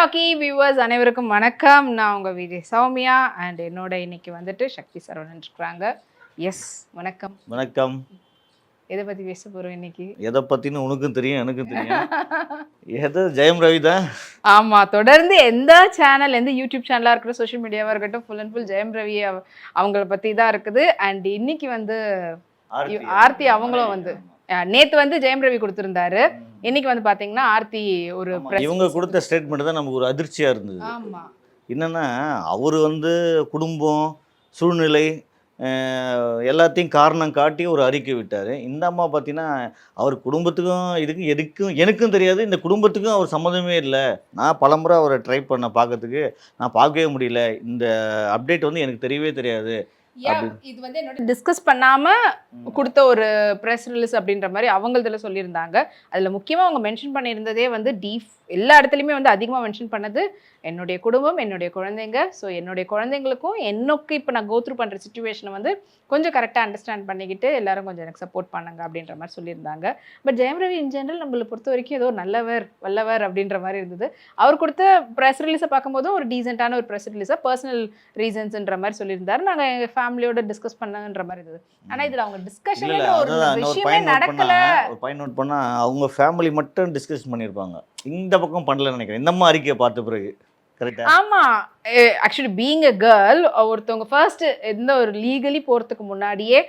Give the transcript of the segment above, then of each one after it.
Talkie viewers அனைவருக்கும் வணக்கம். நான் உங்கள் விஜய் சௌமியா அண்ட் என்னோட இன்னைக்கு வந்துட்டு சக்தி சரவணன் இருக்கிறாங்க. எஸ் வணக்கம். வணக்கம். எதை பற்றி பேச போகிறோம் இன்னைக்கு? எதை பற்றின்னு உனக்கும் தெரியும் எனக்கும் தெரியும். எது? ஜெயம் ரவி தான்? ஆமாம் தொடர்ந்து எந்த சேனல் எந்த யூடியூப் சேனலாக இருக்கட்டும் சோஷியல் மீடியாவாக இருக்கட்டும் full and full Jayam Ravi அவ- அவங்கள பற்றி தான் இருக்குது. அண்ட் இன்னைக்கு வந்து ஆர்த்தி. அவங்களும் வந்து நேற்று வந்து ஜெயம் ரவி கொடுத்துருந்தாரு. இன்னைக்கு வந்து பார்த்தீங்கன்னா ஆர்த்தி ஒரு இவங்க கொடுத்த ஸ்டேட்மெண்ட் தான் நமக்கு ஒரு அதிர்ச்சியாக இருந்தது. ஆமா. என்னன்னா அவர் வந்து குடும்பம் சூழ்நிலை எல்லாத்தையும் காரணம் காட்டி ஒரு அறிக்கை விட்டார். இந்த அம்மா பார்த்தீங்கன்னா அவர் குடும்பத்துக்கும் இதுக்கும் எதுக்கும் எனக்கும் தெரியாது இந்த குடும்பத்துக்கும் அவர் சம்மந்தமே இல்லை. நான் பலமுறை அவரை ட்ரை பண்ண பார்க்கறதுக்கு நான் பார்க்கவே முடியல. இந்த அப்டேட் வந்து எனக்கு தெரியவே தெரியாது. இது வந்து என்னோட டிஸ்கஸ் பண்ணாம கொடுத்த ஒரு ப்ரெஸ் ரிலீஸ் அப்படின்ற மாதிரி அவங்களதுல சொல்லியிருந்தாங்க. அதில் முக்கியமாக அவங்க மென்ஷன் பண்ணியிருந்ததே வந்து டீஃப் எல்லா இடத்துலையுமே வந்து அதிகமாக மென்ஷன் பண்ணது என்னுடைய குடும்பம் என்னுடைய குழந்தைங்க. ஸோ என்னுடைய குழந்தைங்களுக்கும் என்னோக்கு இப்போ நான் கோத்ரூ பண்ணுற சுச்சுவேஷனை வந்து கொஞ்சம் கரெக்டாக அண்டர்ஸ்டாண்ட் பண்ணிக்கிட்டு எல்லாரும் கொஞ்சம் எனக்கு சப்போர்ட் பண்ணுங்க அப்படின்ற மாதிரி சொல்லியிருந்தாங்க. But Jayam Ravi in general நம்மளை பொறுத்த வரைக்கும் ஏதோ நல்லவர் வல்லவர் அப்படின்ற மாதிரி இருந்தது. அவர் கொடுத்த ப்ரெஸ் ரிலீஸை பார்க்கும்போது ஒரு டீசெண்டான ஒரு ப்ரெஸ் ரிலீஸாக பர்சனல் ரீசன்ஸ்ன்ற மாதிரி சொல்லியிருந்தாரு. நாங்கள் எங்கள் ஃபேமிலியோட டிஸ்கஸ் பண்ணன்ற மாதிரி இருந்தது. ஆனால் இதில் அவங்க டிஸ்கஷன் இல்லை ஒரு விஷயமே நடக்கல. ஒரு பாயிண்ட் நோட் பண்ணா அவங்க ஃபேமிலி மட்டும் டிஸ்கஸ் பண்ணியிருப்பாங்க. இந்த பக்கம் பண்ணலன்னு நினைக்கிறேன். இந்த மாதிரி அறிக்கையை பார்த்த பிறகு ஆமா. ஆக்சுவலி பீங் அ கேர்ள் ஒருத்தவங்க ஃபர்ஸ்ட் எந்த ஒரு லீகலி போறதுக்கு முன்னாடியே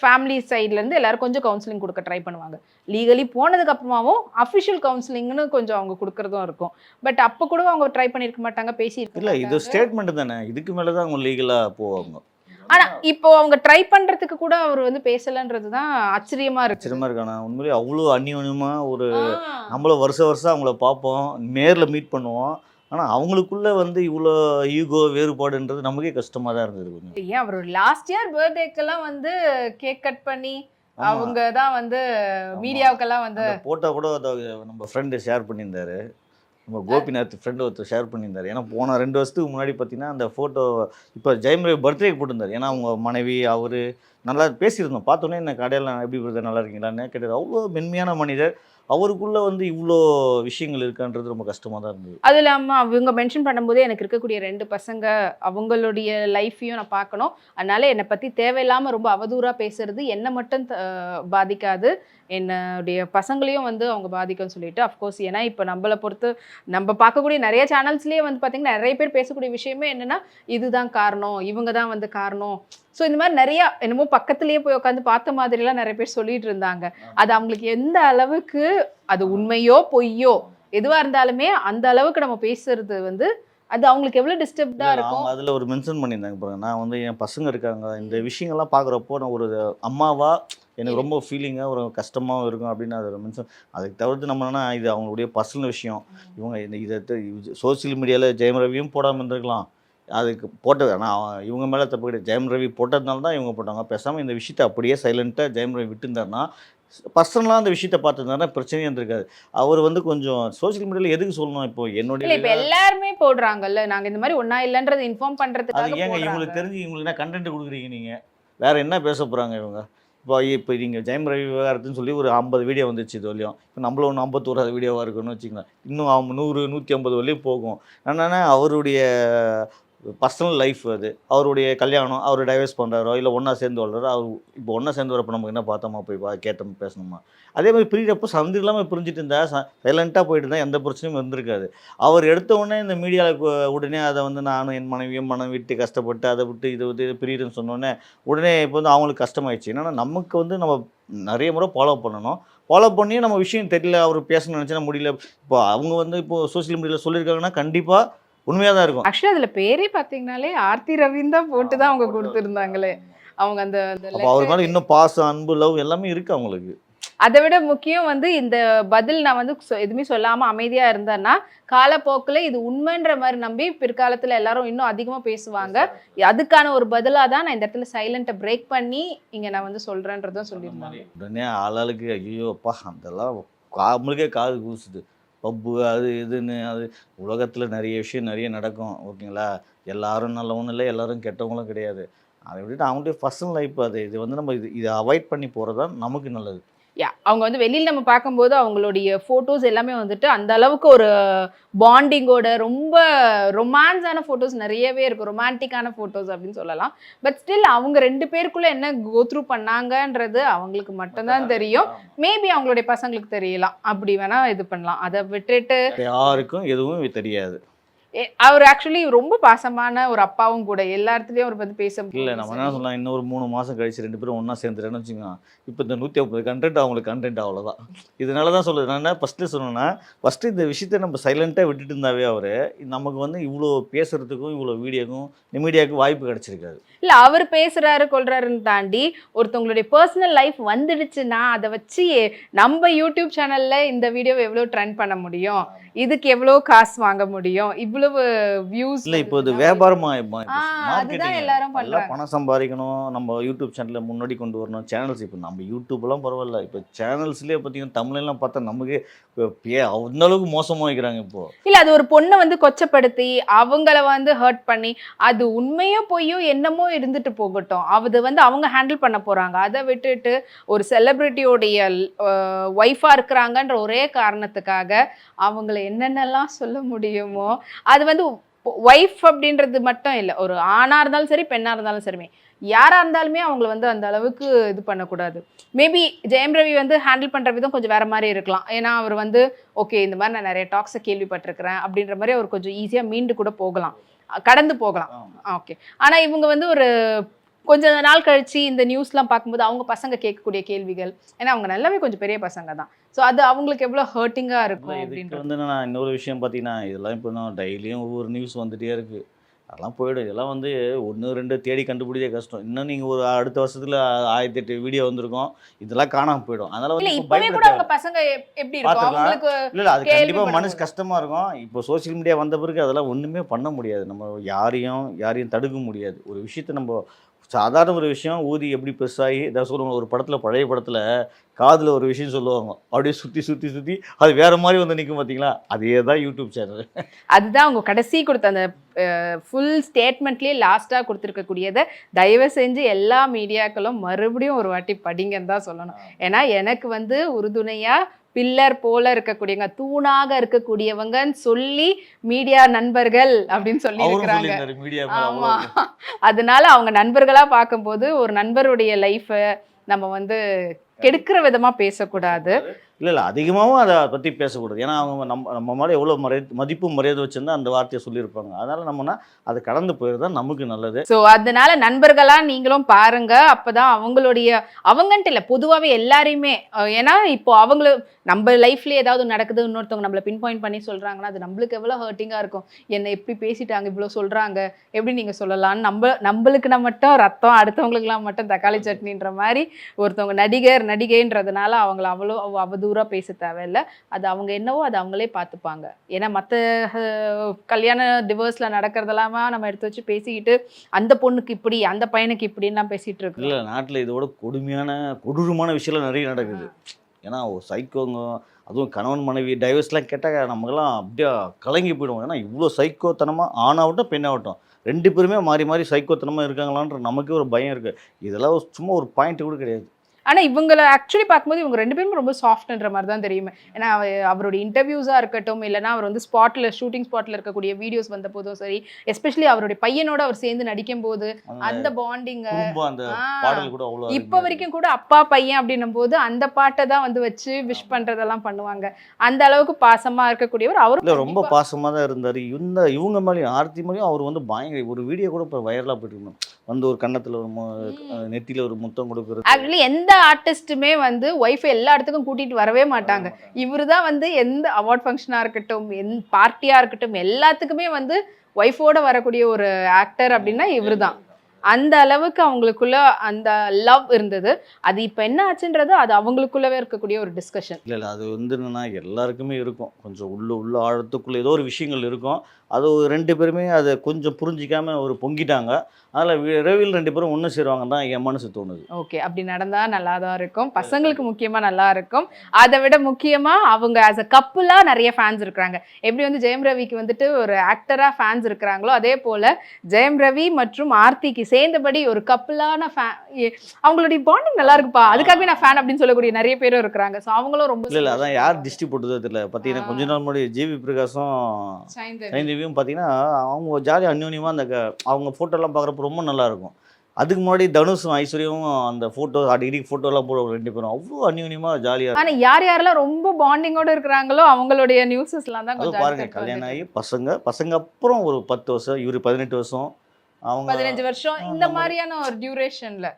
ஃபேமிலி சைட்லேருந்து எல்லாரும் கொஞ்சம் கவுன்சிலிங் கொடுக்க ட்ரை பண்ணுவாங்க. லீகலி போனதுக்கு அப்புறமாவும் அஃபிஷியல் கவுன்சிலிங்னு கொஞ்சம் அவங்க கொடுக்கறதும் இருக்கும். பட் அப்போ கூட அவங்க ட்ரை பண்ணியிருக்க மாட்டாங்க பேசியிருக்க இல்லை இது. ஸ்டேட்மெண்ட் தானே. இதுக்கு மேலே தான் அவங்க லீகலாக போவாங்க. ஆனா இப்போ அவங்க ட்ரை பண்றதுக்கு கூட அவர் வந்து பேசலன்றது தான் ஆச்சரியமா இருக்கு. ஆச்சரியமா இருக்கானா உண்மையிலேயே அவ்வளோ அந்யோன்யமாக ஒரு நம்மளும் வருஷம் வருஷம் அவங்கள பார்ப்போம் நேரில் மீட் பண்ணுவோம். ஆனால் அவங்களுக்குள்ள வந்து இவ்வளோ ஈகோ வேறுபாடுன்றது நமக்கே கஷ்டமாக தான் இருந்தது கொஞ்சம். ஏன் அவர் லாஸ்ட் இயர் பர்த்டேக்கெல்லாம் வந்து கேக் கட் பண்ணி. அவங்க தான் வந்து மீடியாவுக்கெல்லாம் வந்து போட்டோ கூட நம்ம ஃப்ரெண்டு ஷேர் பண்ணியிருந்தாரு. நம்ம கோபிநாத் ஃப்ரெண்டு ஒருத்தர் ஷேர் பண்ணியிருந்தார். ஏன்னா போன ரெண்டு வருஷத்துக்கு முன்னாடி பார்த்தீங்கன்னா அந்த ஃபோட்டோ இப்போ ஜெயமரவி பர்த்டேக்கு போட்டிருந்தாரு. ஏன்னா அவங்க மனைவி அவர் நல்லா பேசியிருந்தோம். பார்த்தோன்னே என்ன கடையில் எப்படி பிரதர் நல்லா இருக்கீங்களான்னு கேட்டார் அவ்வளோ மென்மையான மனிதர். அவருக்குள்ளே வந்து இவ்வளோ விஷயங்கள் இருக்கான்றது ரொம்ப கஷ்டமாக தான் இருந்தது. அது இல்லாமல் அவங்க மென்ஷன் பண்ணும்போதே எனக்கு இருக்கக்கூடிய ரெண்டு பசங்க அவங்களுடைய லைஃப்பையும் நான் பார்க்கணும். அதனால என்னை பற்றி தேவையில்லாமல் ரொம்ப அவதூறாக பேசுறது என்னை மட்டும் பாதிக்காது. என்னுடைய பசங்களையும் வந்து அவங்க பாதிக்கும்னு சொல்லிட்டு அஃப்கோர்ஸ் ஏன்னா இப்போ நம்மளை பொறுத்து நம்ம பார்க்கக்கூடிய நிறைய சேனல்ஸ்லேயே வந்து பார்த்திங்கன்னா நிறைய பேர் பேசக்கூடிய விஷயமே என்னென்னா இதுதான் காரணம் இவங்க தான் வந்து காரணம். ஸோ இந்த மாதிரி நிறையா என்னமோ பக்கத்துலேயே போய் உட்காந்து பார்த்த மாதிரிலாம் நிறைய பேர் சொல்லிட்டு இருந்தாங்க. அது அவங்களுக்கு எந்த அளவுக்கு அது உண்மையோ பொய்யோ எதுவா இருந்தாலுமே அந்த அளவுக்கு நம்ம பேசுறது வந்து அது அவங்களுக்கு எவ்வளவு டிஸ்டர்ப்டா இருக்கும். அதில் ஒரு மென்ஷன் பண்ணியிருந்தாங்க பாருங்க. நான் வந்து என் பசங்க இருக்காங்க. இந்த விஷயங்கள்லாம் பார்க்குறப்போ நான் ஒரு அம்மாவா எனக்கு ரொம்ப ஃபீலிங்காக ஒரு கஷ்டமாகவும் இருக்கும் அப்படின்னு அதை மென்ஷன் அதுக்கு தவிர்த்து நம்மனா இது அவங்களுடைய பர்சனல் விஷயம். இவங்க இந்த இதை சோசியல் மீடியாவில் ஜெயம் ரவியும் போடாமல் இருந்திருக்கலாம். அதுக்கு போட்டது. ஆனால் இவங்க மேலே தப்பு கிடையாது. ஜெயம் ரவி போட்டதுனால தான் இவங்க போட்டாங்க. பேசாமல் இந்த விஷயத்தை அப்படியே சைலண்ட்டாக ஜெயம் ரவி விட்டுருந்தாருன்னா பர்சனலாக அந்த விஷயத்தை பார்த்துருந்தாருன்னா பிரச்சனையே இருந்திருக்காது அவர் வந்து கொஞ்சம் சோஷியல் மீடியாவில் எதுக்கு சொல்லணும் இப்போ? என்னுடைய இப்ப எல்லாருமே போடுறாங்கல்ல. நாங்க இந்த மாதிரி ஒண்ணா இல்லன்றதை இன்ஃபார்ம் அது பண்றதுக்காக ஏங்க. இவங்களுக்கு தெரிஞ்சு இவங்களுக்கு என்ன கண்டென்ட் கொடுக்குறீங்க நீங்கள் வேற என்ன பேச போகிறாங்க இவங்க? இப்போ இப்போ நீங்கள் ஜெயம் ரவி விவகாரத்துன்னு சொல்லி ஒரு ஐம்பது வீடியோ வந்துச்சு இது வரையும் இப்போ நம்மள ஒன்று ஐம்பத்தோராது வீடியோவாக இருக்குன்னு வச்சுக்கலாம் இன்னும் நூறு நூற்றி ஐம்பது வரையும் போகும். என்னன்னா அவருடைய பர்சனல் லைஃப் அது. அவருடைய கல்யாணம் அவர் டைவர்ஸ் பண்ணுறாரோ இல்லை ஒன்றா சேர்ந்து வாழ்றாரோ அவர் இப்போ ஒன்றா சேர்ந்து வரப்போ நமக்கு என்ன பார்த்தோமா போய் பா கேட்டோம் பேசணுமா? அதே மாதிரி பிரியிறப்போ சந்து இல்லாமல் பிரிஞ்சுட்டு இருந்தா சைலண்ட்டாக போயிட்டு இருந்தால் எந்த பிரச்சனையும் இருந்திருக்காது. அவர் எடுத்த உடனே இந்த மீடியாவில் உடனே அதை வந்து நானும் என் மனைவியும் மனம் விட்டு கஷ்டப்பட்டு அதை விட்டு இதை விட்டு பிரியுதுன்னு சொன்னோடனே உடனே இப்போ வந்து அவங்களுக்கு கஷ்டமாயிடுச்சு. என்னன்னா நமக்கு வந்து நம்ம நிறைய முறை ஃபாலோ பண்ணணும். ஃபாலோ பண்ணியும் நம்ம விஷயம் தெரியல அவர் பேசணும்னு நினச்சினா முடியல. இப்போ அவங்க வந்து இப்போ சோஷியல் மீடியாவில் சொல்லியிருக்காங்கன்னா கண்டிப்பாக உண்மையாக தான் இருக்கும். ஆக்சுவலி அதுல பேரே பாத்தீங்கன்னாலே ஆர்த்தி ரவின்னு தான் போட்டு தான் அவங்க கொடுத்துருந்தாங்களே. அவங்க அந்த அவர் மேலே இன்னும் பாசம் அன்பு லவ் எல்லாமே இருக்குது அவங்களுக்கு. அதை விட முக்கியம் வந்து இந்த பதில் நான் வந்து எதுவுமே சொல்லாம அமைதியா இருந்தேன்னா காலப்போக்குல இது உண்மைன்ற மாதிரி நம்பி பிற்காலத்துல எல்லாரும் இன்னும் அதிகமா பேசுவாங்க. அதுக்கான ஒரு பதிலா தான் நான் இந்த இடத்துல சைலண்ட்டை பிரேக் பண்ணி இங்க நான் வந்து சொல்றேன்றதும் சொல்லியிருந்தாங்க. உடனே ஆளாளுக்கு ஐயோ அப்பா அதெல்லாம் நம்மளுக்கே காது கூசுது. பப்பு அது இதுன்னு அது உலகத்தில் நிறைய விஷயம் நிறைய நடக்கும் ஓகேங்களா? எல்லாரும் நல்லவனும் இல்லை எல்லாரும் கெட்டவங்களும் கிடையாது. அதை விட்டுட்டு அவங்களுடைய பர்சனல் லைஃப் அது. இது வந்து நம்ம இது இதை அவாய்ட் பண்ணி போகிறது தான் நமக்கு நல்லது. யா அவங்க வந்து வெளியில் நம்ம பார்க்கும்போது அவங்களுடைய ஃபோட்டோஸ் எல்லாமே வந்துட்டு அந்த அளவுக்கு ஒரு பாண்டிங்கோட ரொம்ப ரொமான்ஸான ஃபோட்டோஸ் நிறையவே இருக்கும் ரொமான்டிக்கான ஃபோட்டோஸ் அப்படின்னு சொல்லலாம். பட் ஸ்டில் அவங்க ரெண்டு பேருக்குள்ள என்ன கோத்ரூ பண்ணாங்கன்றது அவங்களுக்கு மட்டும்தான் தெரியும். மேபி அவங்களுடைய பசங்களுக்கு தெரியலாம். அப்படி வேணா இது பண்ணலாம். அதை விட்டுட்டு யாருக்கும் எதுவும் தெரியாது. அவர் ஆக்சுவலி ரொம்ப பாசமான ஒரு அப்பாவும் கூட எல்லா இடத்துலயும் அவர் வந்து பேச இல்லை நம்ம என்ன சொல்லலாம் இன்னும் ஒரு மூணு மாதம் கழிச்சு ரெண்டு பேரும் ஒன்றா சேர்ந்துட்டேன்னு வச்சுக்கோங்க. இப்போ இந்த நூற்றி ஐம்பது கண்டென்ட் அவங்களுக்கு கண்டென்ட் அவ்வளோதான் இதனால தான் சொல்லுது நான் என்ன ஃபஸ்ட்டு சொன்னேன்னா ஃபஸ்ட்டு இந்த விஷயத்தை நம்ம சைலண்ட்டாக விட்டுட்டு இருந்தாவே அவர் நமக்கு வந்து இவ்வளோ பேசுறதுக்கும் இவ்வளோ வீடியோக்கும் மீடியாவுக்கு வாய்ப்பு கிடைச்சிருக்காது. இல்ல அவர் பேசுறாரு கொள்றாருன்னு தாண்டி ஒருத்தவங்களுடைய பர்சனல் லைஃப் வந்துடுச்சுன்னா அதை வச்சு நம்ம யூடியூப் சேனல்ல இந்த வீடியோவை எவ்வளவு ட்ரெண்ட் பண்ண முடியும்? இதுக்கு எவ்வளவு காசு வாங்க முடியும்? இவ்வளவு வியூஸ் இல்லை இப்போ இது வியாபாரமாக ஆ, அதுதான் எல்லாரும் பண்றாங்க. பணம் சம்பாதிக்கணும். நம்ம யூடியூப் சேனலில் முன்னாடி கொண்டு வரணும். சேனல்ஸ் இப்போ நம்ம யூடியூப்லாம் பரவாயில்ல. இப்போ சேனல்ஸ்லேயே பார்த்தீங்கன்னா தமிழ்லாம் பார்த்தா நமக்கு அந்த அளவுக்கு மோசமாக வைக்கிறாங்க இப்போ. இல்ல அது ஒரு பொண்ணை வந்து கொச்சப்படுத்தி அவங்கள வந்து ஹர்ட் பண்ணி அது உண்மையோ பொய்யோ என்னமோ இருந்துட்டு போகட்டும். அது வந்து அவங்க ஹேண்டில் பண்ண போறாங்க. அதை விட்டுட்டு ஒரு செலிபிரிட்டியோடைய ஒய்ஃபா இருக்கிறாங்கன்ற ஒரே காரணத்துக்காக அவங்கள என்னென்னலாம் சொல்ல முடியுமோ அது வந்து ஒய்ஃப் அப்படின்றது மட்டும் இல்லை. ஒரு ஆணா இருந்தாலும் சரி பெண்ணா இருந்தாலும் சரி. யாரா இருந்தாலுமே அவங்கள வந்து அந்த அளவுக்கு இது பண்ணக்கூடாது. மேபி ஜெயம் ரவி வந்து ஹேண்டில் பண்ற விதம் கொஞ்சம் வேற மாதிரி இருக்கலாம். ஏன்னா அவர் வந்து ஓகே இந்த மாதிரி நான் நிறைய டாக்ஸை கேள்விப்பட்டிருக்கிறேன் அப்படின்ற மாதிரி அவர் கொஞ்சம் ஈஸியாக மீண்டு கூட போகலாம். கடந்து போகலாம். ஓகே ஆனா இவங்க வந்து ஒரு கொஞ்ச நாள் கழிச்சு இந்த நியூஸ்லாம் பார்க்கும்போது அவங்க பசங்க கேட்கக்கூடிய கேள்விகள். ஏன்னா அவங்க நல்லாவே கொஞ்சம் பெரிய பசங்க தான். ஸோ அது அவங்களுக்கு எவ்வளோ ஹர்ட்டிங்காக இருக்கும் இதுக்கு வந்து நான் இன்னொரு விஷயம் பார்த்தீங்கன்னா இதெல்லாம் இப்போ நான் டெய்லியும் ஒவ்வொரு நியூஸ் வந்துட்டே இருக்கு. அதெல்லாம் போயிடும். இதெல்லாம் வந்து ஒன்று ரெண்டு தேடி கண்டுபிடிச்சே கஷ்டம். இன்னும் நீங்கள் ஒரு அடுத்த வருஷத்துல ஆயிரத்தி எட்டு வீடியோ வந்திருக்கும். இதெல்லாம் காணாம போயிடும். அதனால வந்து இப்போ இப்பவே கூட அவங்க பசங்க எப்- எப்படி இல்லை அது கண்டிப்பாக மனசு கஷ்டமாக இருக்கும். இப்போ சோஷியல் மீடியா வந்த பிறகு அதெல்லாம் ஒன்றுமே பண்ண முடியாது. நம்ம யாரையும் யாரையும் தடுக்க முடியாது. ஒரு விஷயத்தை நம்ம சாதாரண ஒரு விஷயம் ஊதி எப்படி பெருசாகி இதை சொல்லுவாங்க ஒரு படத்தில் பழைய படத்தில் காதில் ஒரு விஷயம் சொல்லுவாங்க. அப்படியே சுற்றி சுற்றி சுற்றி அது வேற மாதிரி வந்து நிற்கும் பார்த்தீங்களா அதே தான் யூடியூப் சேனல் அதுதான் அவங்க கடைசி கொடுத்த அந்த ஃபுல் ஸ்டேட்மெண்ட்லேயே லாஸ்ட்டாக கொடுத்துருக்கக்கூடியதை தயவு செஞ்சு எல்லா மீடியாக்களும் மறுபடியும் ஒரு வாட்டி படிங்கன்னு தான் சொல்லணும். ஏன்னா எனக்கு வந்து உறுதுணையா பில்லர் போல இருக்கக்கூடியவங்க தூணாக இருக்கக்கூடியவங்கன்னு சொல்லி மீடியா நண்பர்கள் அப்படின்னு சொல்லி இருக்கிறாங்க. ஆமா. அதனால அவங்க நண்பர்களா பார்க்கும்போது ஒரு நண்பருடைய லைஃபை நம்ம வந்து கெடுக்கிற விதமா பேசக்கூடாது. இல்லை இல்லை அதிகமாகவும் அதை பற்றி பேசக்கூடாது. ஏன்னா அவங்க நம்ம நம்ம மேலே எவ்வளோ மரியாதை மதிப்பு மரியாதை வச்சுருந்தா அந்த வார்த்தையை சொல்லியிருப்பாங்க. அதனால் நம்மனா அது கடந்து போயிடுறது நமக்கு நல்லது. ஸோ அதனால நண்பர்களாக நீங்களும் பாருங்க. அப்பதான் அவங்களுடைய அவங்கன்ட்டு இல்லை பொதுவாகவே எல்லாரையுமே ஏன்னா இப்போ அவங்கள நம்ம லைஃப்லேயே ஏதாவது நடக்குது இன்னொருத்தவங்க நம்மளை பின் பாயிண்ட் பண்ணி சொல்கிறாங்கன்னா அது நம்மளுக்கு எவ்வளோ ஹர்ட்டிங்காக இருக்கும். என்னை எப்படி பேசிட்டாங்க இவ்வளோ சொல்கிறாங்க எப்படி நீங்கள் சொல்லலாம்னு நம்ம நம்மளுக்கு நம்ம மட்டும் ரத்தம் அடுத்தவங்களுக்குலாம் மட்டும் தக்காளி சட்னின்ற மாதிரி ஒருத்தவங்க நடிகர் நடிகைன்றதுனால அவங்கள அவ்வளோ அவதூறு அவதூறா பேச தேவையில்லை. அது அவங்க என்னவோ அது அவங்களே பார்த்துப்பாங்க ஏன்னா மற்ற கல்யாண டிவோர்ஸில் நடக்கிறதெல்லாமா நம்ம எடுத்து வச்சு பேசிக்கிட்டு அந்த பொண்ணுக்கு இப்படி அந்த பையனுக்கு இப்படின்லாம் பேசிகிட்டு இருக்கு இல்லை நாட்டில் இதோட கொடுமையான கொடூரமான விஷயம்லாம் நிறைய நடக்குது. ஏன்னா ஒரு சைக்கோங்க அதுவும் கணவன் மனைவி டைவர்ஸ்லாம் கேட்டால் நமக்கெல்லாம் அப்படியே கலங்கி போயிடுவோம். ஏன்னா இவ்வளோ சைக்கோத்தனமாக ஆணாகட்டும் பெண்ணாகட்டும் ரெண்டு பேருமே மாறி மாறி சைக்கோத்தனமாக இருக்காங்களான்ற நமக்கே ஒரு பயம் இருக்குது இதெல்லாம் ஒரு- சும்மா ஒரு பாயிண்ட் கூட கிடையாது. ஆனா இவங்களை ஆக்சுவலி பார்க்கும்போது இவங்க ரெண்டு பேரும் ரொம்ப சாஃப்ட்ன்ற மாதிரி தான் தெரியுமே. ஏன்னா அவ- அவருடைய இன்டர்வியூஸா இருக்கட்டும் இல்லைன்னா அவர் வந்து ஸ்பாட்ல ஷூட்டிங் ஸ்பாட்ல இருக்கக்கூடிய வீடியோஸ் வந்த போதும் சரி எஸ்பெஷலி அவருடைய பையனோட அவர் சேர்ந்து நடிக்கும் போது அந்த பாண்டிங் இப்ப வரைக்கும் கூட அப்பா பையன் அப்படின்னும் போது அந்த பாட்டை தான் வந்து வச்சு விஷ் பண்றதெல்லாம் பண்ணுவாங்க. அந்த அளவுக்கு பாசமா இருக்கக்கூடியவர் அவரும் ரொம்ப பாசமாக தான் இருந்தார். இந்த இவங்க மேலேயும் ஆர்த்தி மேலேயும் அவர் வந்து பயங்கர ஒரு வீடியோ கூட இப்போ வைரலாக போயிட்டு வந்து ஒரு கன்னத்தில் ஒரு. நெத்தியில் ஒரு முத்தம் கொடுக்குறது. ஆக்சுவலி எந்த ஆர்டிஸ்ட்டுமே வந்து ஒய்ஃபை எல்லா இடத்துக்கும் கூட்டிட்டு வரவே மாட்டாங்க. இவர் தான் வந்து எந்த அவார்ட் ஃபங்க்ஷனாக இருக்கட்டும் எந் பார்ட்டியாக இருக்கட்டும் எல்லாத்துக்குமே வந்து ஒய்ஃபோட வரக்கூடிய ஒரு ஆக்டர் அப்படின்னா இவர் தான் அந்த அளவுக்கு அவங்களுக்குள்ள அந்த லவ் இருந்தது. அது இப்போ என்ன ஆச்சுன்றது அது அவங்களுக்குள்ளவே இருக்கக்கூடிய ஒரு டிஸ்கஷன் இல்லை இல்லை அது வந்து என்னன்னா எல்லாருக்குமே இருக்கும். கொஞ்சம் உள்ள உள்ள ஆழத்துக்குள்ள ஏதோ ஒரு விஷயங்கள் இருக்கும். அது ரெண்டு பேருமே அதை கொஞ்சம் புரிஞ்சிக்காம ஒரு பொங்கிட்டாங்க. அதில் விரைவில் ரெண்டு பேரும் ஒன்று சேருவாங்க தான் என் மனசு தோணுது. ஓகே அப்படி நடந்தா நல்லா தான் இருக்கும் பசங்களுக்கு முக்கியமா நல்லா இருக்கும். அதை விட முக்கியமா அவங்க ஆஸ் அ கப்புலா நிறைய ஃபேன்ஸ் இருக்கிறாங்க. எப்படி வந்து ஜெயம் ரவிக்கு வந்துட்டு ஒரு ஆக்டரா ஃபேன்ஸ் இருக்கிறாங்களோ அதே போல ஜெயம் ரவி மற்றும் ஆர்த்திக்கு சேர்ந்தபடி ஒரு கப்பலான ஃபேன் அவங்களுடைய பாண்டிங் நல்லா இருக்குப்பா. அதுக்காகவே நான் ஃபேன் அப்படின்னு சொல்லக்கூடிய நிறைய பேரும் இருக்கிறாங்க. ஸோ அவங்களும் ரொம்ப இல்லை இல்லை அதான் யார் டிஸ்ட்ரி போட்டதோ தெரியல. பார்த்தீங்கன்னா கொஞ்ச நாள் முன்னாடி ஜிவி பிரகாஷும் சாய்ந்தது. சைந்தவியும் பார்த்தீங்கன்னா அவங்க ஜாலியாக அந்யோன்யமாக அந்த அவங்க ஃபோட்டோலாம் பார்க்குறப்ப ரொம்ப நல்லா இருக்கும். அதுக்கு முன்னாடி தனுஷும் ஐஸ்வர்யாவும் அந்த ஃபோட்டோ அடிக்கடி ஃபோட்டோலாம் போட ரெண்டு பேரும் அவ்வளோ அந்யோன்யமாக ஜாலியாக ஆனா யார் யாரெல்லாம் ரொம்ப பாண்டிங்கோட இருக்கிறாங்களோ அவங்களுடைய நியூஸஸ்லாம் தான் அதுவும் கொஞ்சம் பாருங்க அடுத்தடுத்து கல்யாணம் ஆகி பசங்க பசங்க அப்புறம் ஒரு பத்து வருஷம் இவரு பதினெட்டு வருஷம் பதினஞ்சு வருஷம் இந்த மாதிரியான ஒரு டியூரேஷன்ல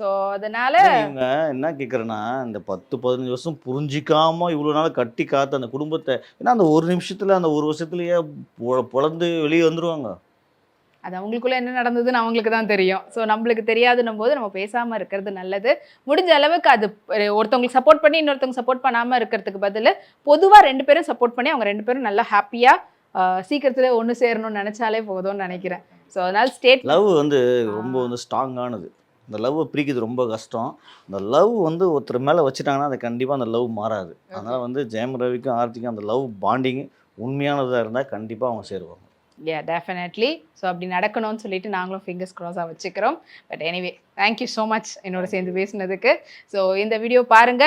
சோ அதனால இவங்க என்ன கேட்குறேன்னா இந்த பத்து பதினஞ்சு வருஷம் புரிஞ்சிக்காம இவ்வளோ நாள் கட்டி காத்து அந்த குடும்பத்தை ஏன்னா அந்த ஒரு நிமிஷத்துல அந்த ஒரு வருஷத்துலயே பொழந்து வெளியே வந்துருவாங்க. அது அவங்களுக்குள்ள என்ன நடந்ததுன்னு அவங்களுக்கு தான் தெரியும். ஸோ நம்மளுக்கு தெரியாதுன்னும் போது நம்ம பேசாம இருக்கிறது நல்லது. முடிஞ்ச அளவுக்கு அது ஒரு- ஒருத்தவங்களுக்கு சப்போர்ட் பண்ணி இன்னொருத்தவங்க சப்போர்ட் பண்ணாம இருக்கிறதுக்கு பதில் பொதுவா ரெண்டு பேரும் சப்போர்ட் பண்ணி அவங்க ரெண்டு பேரும் நல்லா ஹாப்பியா சீக்கிரத்துல ஒன்று சேரணும்னு நினைச்சாலே போதும்னு நினைக்கிறேன். ஸோ அதனால ஸ்டேட் லவ் வந்து ரொம்ப வந்து ஸ்ட்ராங்கானது இந்த லவ்வை பிரிக்கிறது ரொம்ப கஷ்டம். இந்த லவ் வந்து ஒருத்தர் மேலே வச்சுட்டாங்கன்னா அது கண்டிப்பாக அந்த லவ் மாறாது. அதனால் வந்து ஜெயம் ரவிக்கும் ஆர்த்திக்கும் அந்த லவ் பாண்டிங் உண்மையானதாக இருந்தால் கண்டிப்பாக அவங்க சேருவாங்க. யா டெஃபினெட்லி ஸோ அப்படி நடக்கணும்னு சொல்லிட்டு நாங்களும் ஃபிங்கர்ஸ் க்ராஸாக வச்சுக்கிறோம். But anyway thank you so much என்னோட சேர்ந்து பேசினதுக்கு. ஸோ இந்த வீடியோ பாருங்க.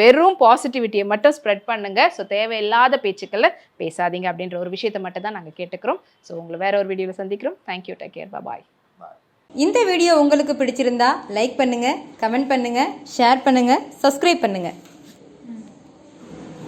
வெறும் பாசிட்டிவிட்டியை மட்டும் ஸ்ப்ரெட் பண்ணுங்க. ஸோ தேவையில்லாத பேச்சுக்களை பேசாதீங்க அப்படின்ற ஒரு விஷயத்தை மட்டும் தான் நாங்கள் கேட்டுக்கிறோம். ஸோ உங்களை வேற ஒரு வீடியோவில் சந்திக்கிறோம். தேங்க்யூ டேக் கேர் பாய் இந்த வீடியோ உங்களுக்கு பிடிச்சிருந்தா லைக் பண்ணுங்க கமெண்ட் பண்ணுங்க ஷேர் பண்ணுங்க சப்ஸ்கிரைப் பண்ணுங்க.